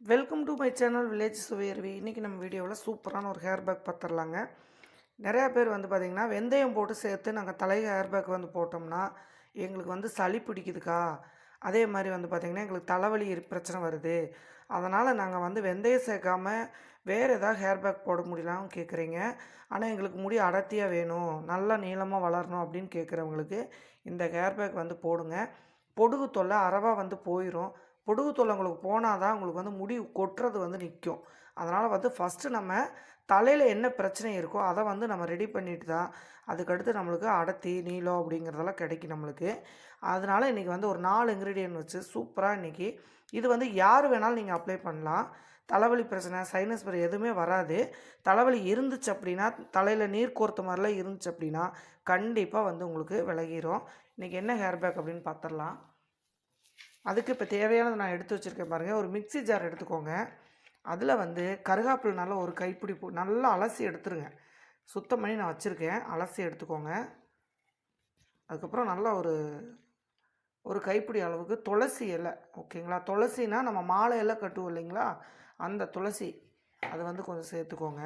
Welcome to my channel village சுவையர்வி இன்றைக்கி நம்ம வீடியோவில் சூப்பரான ஒரு ஹேர் பேக் பார்த்துடலாங்க நிறையா பேர் வந்து பார்த்திங்கன்னா வெந்தயம் போட்டு சேர்த்து நாங்கள் தலை ஹேர் பேக் வந்து போட்டோம்னா எங்களுக்கு வந்து சளி பிடிக்குதுக்கா? அதே மாதிரி வந்து பார்த்திங்கன்னா எங்களுக்கு தலைவலி பிரச்சனை வருது. அதனால் நாங்கள் வந்து வெந்தயம் சேர்க்காமல் வேறு ஏதாவது ஹேர் பேக் போட முடியலாம்னு கேட்குறீங்க ஆனால் எங்களுக்கு முடி அடர்த்தியாக வேணும். நல்லா நீளமாக வளரணும் அப்படின்னு கேட்குறவங்களுக்கு இந்த ஹேர் பேக் வந்து போடுங்க. பொடுகு தொல்லை அறவா வந்து போயிடும் பொடுகு தொல்லை உங்களுக்கு போனால் தான் உங்களுக்கு வந்து முடி கொட்டுறது வந்து நிற்கும் அதனால் வந்து ஃபஸ்ட்டு நம்ம தலையில் என்ன பிரச்சனை இருக்கோ அதை வந்து நம்ம ரெடி பண்ணிட்டு தான் அதுக்கடுத்து நம்மளுக்கு அடர்த்தி நீளம் அப்படிங்கிறதெல்லாம் கிடைக்கும் நம்மளுக்கு. அதனால் இன்றைக்கி வந்து ஒரு நாலு இன்க்ரீடியன்ட் வச்சு சூப்பராக இன்றைக்கி இது வந்து யார் வேணாலும் நீங்கள் அப்ளை பண்ணலாம். தலைவலி பிரச்சனை சைனஸ் பிரச்சனை எதுவுமே வராது. தலைவலி இருந்துச்சு அப்படின்னா தலையில் நீர் கோர்த்த மாதிரிலாம் இருந்துச்சு அப்படின்னா கண்டிப்பாக வந்து உங்களுக்கு விலகிரும். இன்றைக்கி என்ன ஹேர் பேக் அப்படின்னு பார்த்துடலாம் அதுக்கு இப்போ தேவையானது நான் எடுத்து வச்சுருக்கேன் பாருங்கள் ஒரு மிக்ஸி ஜார் எடுத்துக்கோங்க. அதில் வந்து கருகாப்பில் நல்லா ஒரு கைப்பிடி போ நல்லா அலசி எடுத்துருங்க. சுத்தம் பண்ணி நான் வச்சுருக்கேன். அலசி எடுத்துக்கோங்க. அதுக்கப்புறம் நல்லா ஒரு ஒரு கைப்பிடி அளவுக்கு துளசி இலை ஓகேங்களா? துளசினா நம்ம மாலை இலை கட்டுவோம் இல்லைங்களா? அந்த துளசி அது வந்து கொஞ்சம் சேர்த்துக்கோங்க.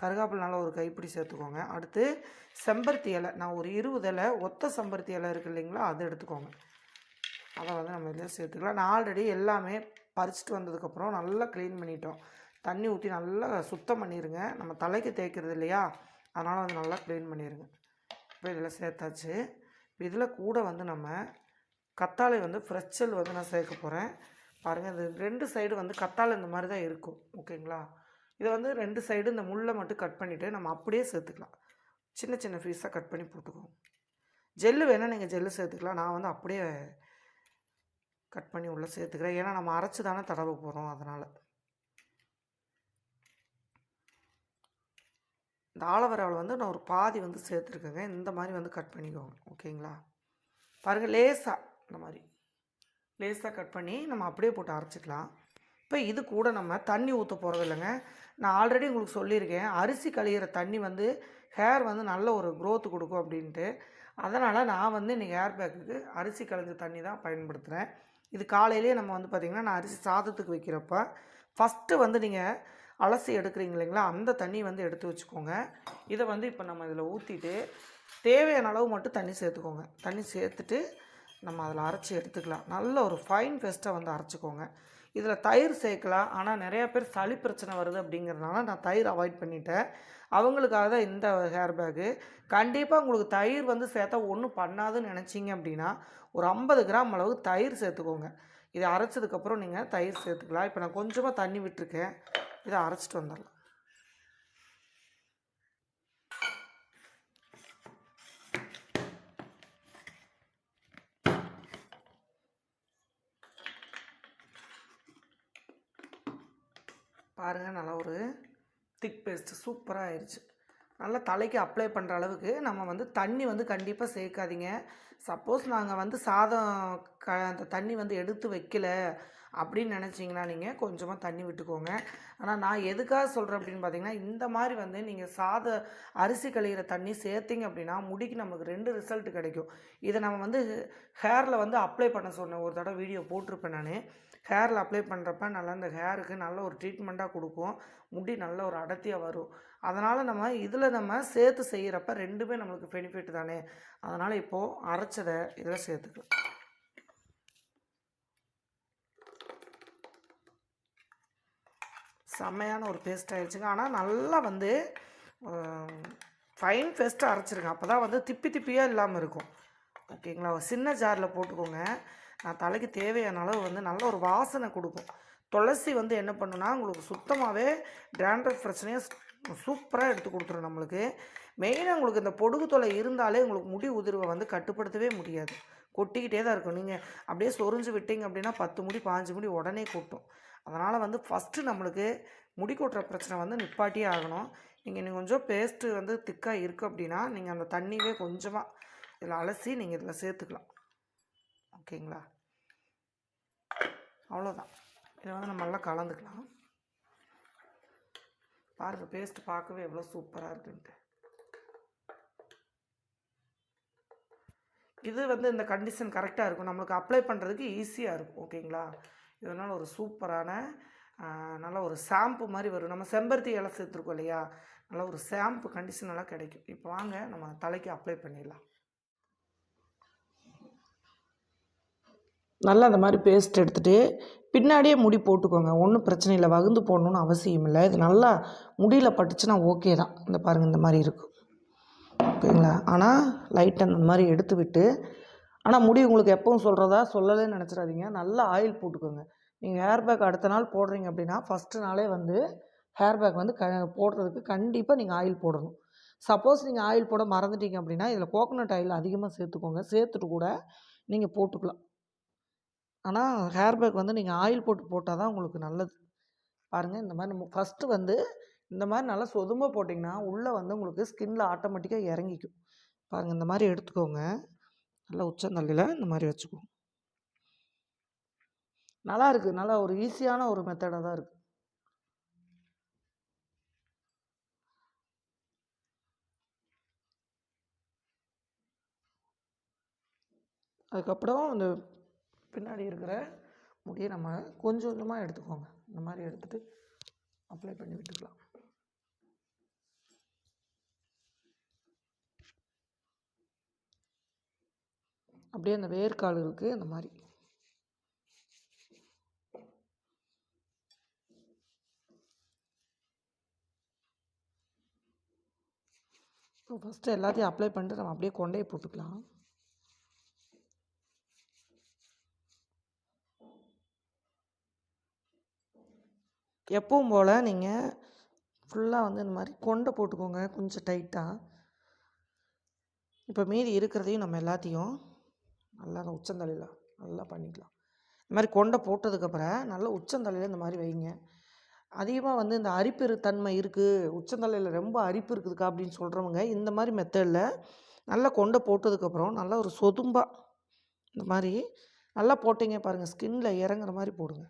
கருகாப்பில் நல்லா ஒரு கைப்பிடி சேர்த்துக்கோங்க. அடுத்து செம்பருத்தி இலை. நான் ஒரு இருபது இலை ஒத்த செம்பருத்தி இலை இருக்குது இல்லைங்களா? அது எடுத்துக்கோங்க. அதை வந்து நம்ம இதில் சேர்த்துக்கலாம். நான் ஆல்ரெடி எல்லாமே பறிச்சுட்டு வந்ததுக்கப்புறம் நல்லா க்ளீன் பண்ணிட்டோம். தண்ணி ஊற்றி நல்லா சுத்தம் பண்ணிடுங்க நம்ம தலைக்கு தேய்க்கிறது இல்லையா? அதனால் வந்து நல்லா க்ளீன் பண்ணிடுங்க இப்போ இதில் சேர்த்தாச்சு. இதில் கூட வந்து நம்ம கத்தாழை வந்து ஃப்ரெஷ்ஷல் வந்து நான் சேர்க்க போகிறேன் பாருங்கள் இது ரெண்டு சைடு வந்து கத்தாழை இந்த மாதிரி தான் இருக்கும். ஓகேங்களா இதை வந்து ரெண்டு சைடு இந்த முள்ளை மட்டும் கட் பண்ணிவிட்டு நம்ம அப்படியே சேர்த்துக்கலாம். சின்ன சின்ன பீஸாக கட் பண்ணி போட்டுக்குவோம். ஜெல்லு வேணால் நீங்கள் ஜெல்லு சேர்த்துக்கலாம். நான் வந்து அப்படியே கட் பண்ணி உள்ளே சேர்த்துக்கிறேன். ஏன்னா நம்ம அரைச்சி தானே தடவை போகிறோம் அதனால். இந்த ஆலோவேராவில் வந்து நான் ஒரு பாதி வந்து சேர்த்துருக்கேங்க. இந்த மாதிரி வந்து கட் பண்ணிக்கோங்க. ஓகேங்களா? பாருங்கள் லேசாக இந்த மாதிரி. லேசாக கட் பண்ணி நம்ம அப்படியே போட்டு அரைச்சிக்கலாம். இப்போ இது கூட நம்ம தண்ணி ஊற்ற போகிறதில்லைங்க நான் ஆல்ரெடி உங்களுக்கு சொல்லியிருக்கேன். அரிசி கழிகிற தண்ணி வந்து ஹேர் வந்து நல்ல ஒரு க்ரோத் கொடுக்கும் அப்படின்ட்டு. அதனால் நான் வந்து இன்றைக்கி ஹேர் பேக்குக்கு அரிசி கழிஞ்ச தண்ணி தான் பயன்படுத்துகிறேன் இது காலையிலேயே நம்ம வந்து பார்த்திங்கன்னா நான் அரிசி சாதத்துக்கு வைக்கிறப்ப ஃபஸ்ட்டு வந்து நீங்கள் அலசி எடுக்கிறீங்க இல்லைங்களா? அந்த தண்ணி வந்து எடுத்து வச்சுக்கோங்க. இதை வந்து இப்போ நம்ம இதில் ஊற்றிட்டு தேவையான அளவு மட்டும் தண்ணி சேர்த்துக்கோங்க. தண்ணி சேர்த்துட்டு நம்ம அதில் அரைச்சி எடுத்துக்கலாம். நல்ல ஒரு ஃபைன் பேஸ்ட்டாக வந்து அரைச்சிக்கோங்க. இதில் தயிர் சேர்க்கலாம். ஆனால் நிறையா பேர் சளி பிரச்சனை வருது அப்படிங்கிறதுனால நான் தயிர் அவாய்ட் பண்ணிட்டேன். அவங்களுக்காக தான் இந்த ஹேர் பேக்கு கண்டிப்பாக உங்களுக்கு தயிர் வந்து சேர்த்தா ஒன்றும் பண்ணாதுன்னு நினச்சிங்க அப்படின்னா ஒரு ஐம்பது கிராம் அளவு தயிர் சேர்த்துக்கோங்க. இதை அரைச்சதுக்கப்புறம் நீங்கள் தயிர் சேர்த்துக்கலாம். இப்போ நான் கொஞ்சமாக தண்ணி விட்டுருக்கேன். இதை அரைச்சிட்டு வந்துடலாம். பாருங்கள் நல்லா ஒரு திக் பேஸ்ட்டு சூப்பராக ஆயிடுச்சு நல்லா தலைக்கு அப்ளை பண்ணுற அளவுக்கு நம்ம வந்து தண்ணி வந்து கண்டிப்பாக சேர்க்காதீங்க. சப்போஸ் நாங்கள் வந்து சாதம் க அந்த தண்ணி வந்து எடுத்து வைக்கல அப்படின்னு நினச்சிங்கன்னா நீங்கள் கொஞ்சமாக தண்ணி விட்டுக்கோங்க. ஆனால் நான் எதுக்காக சொல்கிறேன் அப்படின்னு பார்த்தீங்கன்னா இந்த மாதிரி வந்து நீங்கள் சாத அரிசி கழிகிற தண்ணி சேர்த்திங்க அப்படின்னா முடிக்கு நமக்கு ரெண்டு ரிசல்ட் கிடைக்கும். இதை நம்ம வந்து ஹேரில் வந்து அப்ளை பண்ண சொன்னேன் ஒரு தடவை வீடியோ போட்டிருப்பேன் நான். ஹேரில் அப்ளை பண்ணுறப்ப நல்லா இந்த ஹேருக்கு நல்ல ஒரு ட்ரீட்மெண்ட்டாக கொடுக்கும். முடி நல்ல ஒரு அடர்த்தியாக வரும். அதனால் நம்ம இதில் நம்ம சேர்த்து செய்கிறப்ப ரெண்டுமே நம்மளுக்கு பெனிஃபிட் தானே. அதனால் இப்போது அரைச்சதை இதில் சேர்த்துக்கலாம். செம்மையான ஒரு பேஸ்ட் ஆகிடுச்சுங்க ஆனால் நல்லா வந்து ஃபைன் பேஸ்ட்டாக அரைச்சிருங்க. அப்போ தான் வந்து திப்பி திப்பியாக இல்லாமல் இருக்கும். ஓகேங்களா? சின்ன ஜாரில் போட்டுக்கோங்க. நான் தலைக்கு தேவையான அளவு வந்து நல்ல ஒரு வாசனை கொடுக்கும். துளசி வந்து என்ன பண்ணுன்னா உங்களுக்கு சுத்தமாகவே டேண்ட்ரஃப் பிரச்சனையை சூப்பராக எடுத்து கொடுத்துரும் நம்மளுக்கு. மெயினாக உங்களுக்கு இந்த பொடுகு தொலை இருந்தாலே உங்களுக்கு முடி உதிர்வை வந்து கட்டுப்படுத்தவே முடியாது. கொட்டிக்கிட்டே தான் இருக்கும். நீங்கள் அப்படியே சொரிஞ்சு விட்டீங்க அப்படின்னா பத்து முடி பாஞ்சு முடி உடனே கொட்டும். அதனால் வந்து ஃபஸ்ட்டு நம்மளுக்கு முடி கொட்டுற பிரச்சனை வந்து நிப்பாட்டியே ஆகணும். நீங்கள் நீங்கள் கொஞ்சம் பேஸ்ட்டு வந்து திக்காக இருக்குது அப்படின்னா நீங்கள் அந்த தண்ணியே கொஞ்சமாக இதில் அலசி நீங்கள் இதில் சேர்த்துக்கலாம். ஓகேங்களா? அவ்வளோதான். இதை வந்து நம்ம நல்லா கலந்துக்கலாம். பாருங்கள் பேஸ்ட் பார்க்கவே எவ்வளோ சூப்பராக இருக்குன்ட்டு. இது வந்து இந்த கண்டிஷன் கரெக்டாக இருக்கும். நம்மளுக்கு அப்ளை பண்ணுறதுக்கு ஈஸியாக இருக்கும் ஓகேங்களா? இதனால் ஒரு சூப்பரான நல்லா ஒரு ஷாம்பு மாதிரி வரும். நம்ம செம்பருத்தி இலை சேர்த்துருக்கோம் இல்லையா? நல்ல ஒரு ஷாம்பு கண்டிஷனெல்லாம் கிடைக்கும். இப்போ வாங்க நம்ம தலைக்கு அப்ளை பண்ணிடலாம். நல்லா அந்த மாதிரி பேஸ்ட் எடுத்துகிட்டு பின்னாடியே முடி போட்டுக்கோங்க. ஒன்றும் பிரச்சனை இல்லை. வகுந்து போடணுன்னு அவசியம் இல்லை. இது நல்லா முடியில் பட்டுச்சுன்னா ஓகே தான். இந்த பாருங்கள் இந்த மாதிரி இருக்கும். ஓகேங்களா? ஆனால் லைட்டாக அந்த மாதிரி எடுத்து விட்டு ஆனால் முடி உங்களுக்கு எப்பவும் சொல்கிறதா சொல்லலைன்னு நினச்சிடாதீங்க. நல்லா ஆயில் போட்டுக்கோங்க. நீங்கள் ஹேர் பேக் அடுத்த நாள் போடுறீங்க அப்படின்னா ஃபஸ்ட்டு நாளே வந்து ஹேர் பேக் வந்து க போடுறதுக்கு கண்டிப்பாக நீங்கள் ஆயில் போடணும். சப்போஸ் நீங்கள் ஆயில் போட மறந்துட்டீங்க அப்படின்னா இதில் கோகோனட் ஆயில் அதிகமாக சேர்த்துக்கோங்க. சேர்த்துட்டு கூட நீங்கள் போட்டுக்கலாம். ஆனால் ஹேர் பேக் வந்து நீங்கள் ஆயில் போட்டு போட்டால் தான் உங்களுக்கு நல்லது. பாருங்கள் இந்த மாதிரி நம்ம ஃபஸ்ட்டு வந்து இந்த மாதிரி நல்லா சொதும்ப போட்டிங்கன்னா உள்ளே வந்து உங்களுக்கு ஸ்கின்ல ஆட்டோமேட்டிக்காக இறங்கிக்கும். பாருங்கள் இந்த மாதிரி எடுத்துக்கோங்க. நல்லா உச்சந்தள்ளியில் இந்த மாதிரி வச்சுக்கோங்க நல்லா இருக்குது நல்லா ஒரு ஈஸியான ஒரு மெத்தடாக தான் இருக்குது அதுக்கப்புறம் இந்த பின்னாடி இருக்கிற முடியை நம்ம கொஞ்சம் கொஞ்சமாக எடுத்துக்கோங்க. இந்த மாதிரி எடுத்துகிட்டு அப்ளை பண்ணி விட்டுக்கலாம். அப்படியே அந்த வேர்க்கால் இருக்குது இந்த மாதிரி. இப்போ ஃபஸ்ட்டு எல்லாத்தையும் அப்ளை பண்ணிட்டு நம்ம அப்படியே கொண்டே போட்டுக்கலாம். எப்பவும் போல் நீங்கள் ஃபுல்லாக வந்து இந்த மாதிரி கொண்டை போட்டுக்கோங்க கொஞ்சம் டைட்டாக இப்போ மீதி இருக்கிறதையும் நம்ம எல்லாத்தையும் நல்லா அந்த உச்சந்தலையில் நல்லா பண்ணிக்கலாம். இந்த மாதிரி கொண்டை போட்டதுக்கப்புறம் நல்லா உச்சந்தலையில் இந்த மாதிரி வைங்க. அதிகமாக வந்து இந்த அரிப்பு தன்மை இருக்குது உச்சந்தலையில் ரொம்ப அரிப்பு இருக்குதுக்கா அப்படின்னு சொல்கிறவங்க இந்த மாதிரி மெத்தடில் நல்லா கொண்டை போட்டதுக்கப்புறம் நல்லா ஒரு சொதும்பாக இந்த மாதிரி நல்லா போட்டிங்க பாருங்கள் ஸ்கின்னில் இறங்குற மாதிரி போடுங்க.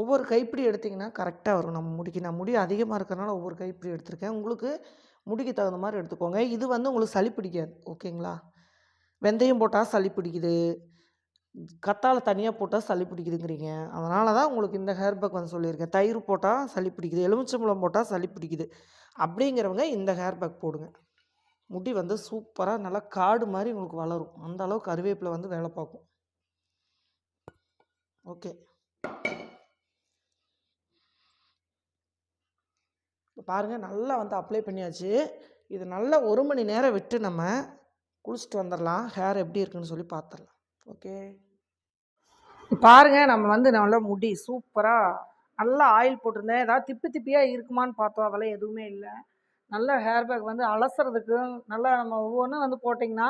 ஒவ்வொரு கைப்பிடி எடுத்திங்கன்னா கரெக்டாக வரும் நம்ம முடிக்கு. நான் முடி அதிகமாக இருக்கிறனால ஒவ்வொரு கைப்பிடி எடுத்திருக்கேன். உங்களுக்கு முடிக்கு தகுந்த மாதிரி எடுத்துக்கோங்க. இது வந்து உங்களுக்கு சளி பிடிக்காது. ஓகேங்களா வெந்தயம் போட்டால் சளி பிடிக்குது. கத்தால் தனியாக போட்டால் சளி பிடிக்குதுங்கிறீங்க. அதனால தான் உங்களுக்கு இந்த ஹேர் பேக் வந்து சொல்லியிருக்கேன். தயிர் போட்டால் சளி பிடிக்குது. எலுமிச்சம்பழம் போட்டால் சளி பிடிக்குது. அப்படிங்கிறவங்க இந்த ஹேர் பேக் போடுங்க. முடி வந்து சூப்பராக நல்லா காடு மாதிரி உங்களுக்கு வளரும். அந்த அளவுக்கு கருவேப்பிலை வந்து வேலை பார்க்கும். ஓகே இப்போ பாருங்கள் நல்லா வந்து அப்ளை பண்ணியாச்சு. இது நல்லா ஒரு மணி நேரம் விட்டு நம்ம குளிச்சுட்டு வந்துடலாம் ஹேர் எப்படி இருக்குன்னு சொல்லி பார்த்துடலாம் ஓகே பாருங்க நம்ம வந்து நல்லா முடி சூப்பராக நல்லா ஆயில் போட்டிருந்தேன். ஏதாவது திப்பி திப்பியாக இருக்குமான்னு பார்த்தோம். அதெல்லாம் எதுவுமே இல்லை. நல்ல ஹேர் பேக் வந்து அலசுறதுக்கு நல்லா நம்ம ஒவ்வொன்றும் வந்து போட்டிங்கன்னா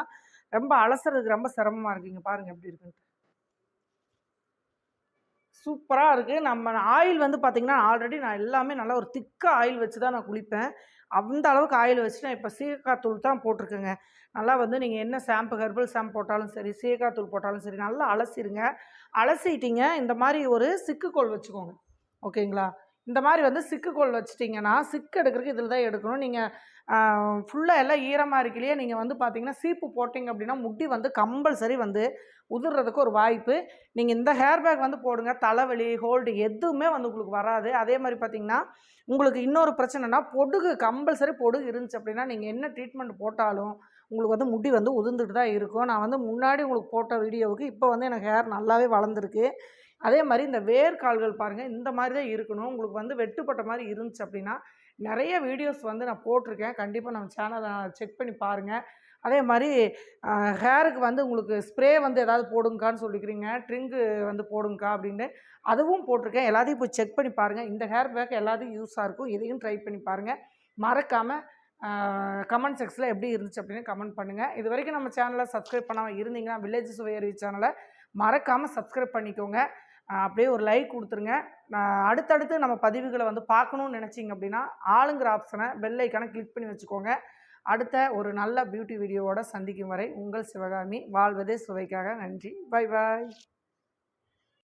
ரொம்ப அலசுறதுக்கு ரொம்ப சிரமமாக இருக்குங்க பாருங்கள் எப்படி இருக்குன்ட்டு. சூப்பராக இருக்குது நம்ம ஆயில் வந்து பார்த்திங்கன்னா ஆல்ரெடி நான் எல்லாமே நல்லா ஒரு திக்க ஆயில் வச்சு தான் நான் குளிப்பேன். அந்த அளவுக்கு ஆயில் வச்சு நான் இப்போ சீக்காத்தூள் தான் போட்டிருக்கேங்க. நல்லா வந்து நீங்கள் என்ன ஷாம்பு ஹெர்பல் ஷாம்பு போட்டாலும் சரி சீக்காத்தூள் போட்டாலும் சரி நல்லா அலசிடுங்க அலசிட்டிங்க இந்த மாதிரி ஒரு சிக்குக்கோள் வச்சுக்கோங்க. ஓகேங்களா? இந்த மாதிரி வந்து சிக்குக்கோல் வச்சிட்டிங்கன்னா சிக்கு எடுக்கிறதுக்கு இதில் தான் எடுக்கணும். நீங்கள் ஃபுல்லாக எல்லாம் ஈரமாக இருக்கலையே நீங்கள் வந்து பார்த்தீங்கன்னா சீப்பு போட்டிங்க அப்படின்னா முடி வந்து கம்பல்சரி வந்து உதிர்றதுக்கு ஒரு வாய்ப்பு. நீங்கள் இந்த ஹேர் பேக் வந்து போடுங்க. தலைவலி ஹோல்டு எதுவுமே வந்து உங்களுக்கு வராது. அதே மாதிரி பார்த்தீங்கன்னா உங்களுக்கு இன்னொரு பிரச்சனைனா பொடுகு கம்பல்சரி பொடுகு இருந்துச்சு அப்படின்னா நீங்கள் என்ன ட்ரீட்மெண்ட் போட்டாலும் உங்களுக்கு வந்து முடி வந்து உதிர்ந்துட்டு தான் இருக்கும். நான் வந்து முன்னாடி உங்களுக்கு போட்ட வீடியோவுக்கு இப்போ வந்து எனக்கு ஹேர் நல்லாவே வளர்ந்துருக்கு. அதே மாதிரி இந்த வேர்க்கால்கள் பாருங்கள் இந்த மாதிரி தான் இருக்கணும். உங்களுக்கு வந்து வெட்டுப்பட்ட மாதிரி இருந்துச்சு அப்படின்னா நிறைய வீடியோஸ் வந்து நான் போட்டிருக்கேன். கண்டிப்பாக நம்ம சேனலை செக் பண்ணி பாருங்கள் அதே மாதிரி ஹேருக்கு வந்து உங்களுக்கு ஸ்ப்ரே வந்து ஏதாவது போடுங்கக்கான்னு சொல்லிக்கிறீங்க. ட்ரிங்கு வந்து போடுங்கக்கா அப்படின்னு அதுவும் போட்டிருக்கேன். எல்லாத்தையும் போய் செக் பண்ணி பாருங்கள் இந்த ஹேர் பேக் எல்லாத்தையும் யூஸாக இருக்கும். இதையும் ட்ரை பண்ணி பாருங்கள் மறக்காமல் கமெண்ட் செக்ஸில் எப்படி இருந்துச்சு அப்படின்னு கமெண்ட் பண்ணுங்கள் இது வரைக்கும் நம்ம சேனலை சப்ஸ்கிரைப் பண்ணாமல் இருந்தீங்கன்னா வில்லேஜ் சுவையறிவி சேனலை மறக்காமல் சப்ஸ்கிரைப் பண்ணிக்கோங்க. அப்படியே ஒரு லைக் கொடுத்துருங்க. அடுத்தடுத்து நம்ம பதிவுகளை வந்து பார்க்கணுன்னு நினச்சிங்க அப்படின்னா ஆளுங்கிற ஆப்ஷனை பெல் ஐக்கானை கிளிக் பண்ணி வச்சுக்கோங்க. அடுத்த ஒரு நல்ல பியூட்டி வீடியோவோட சந்திக்கும் வரை உங்கள் சிவகாமி வாழ்வதே சுவைக்காக. நன்றி. Bye bye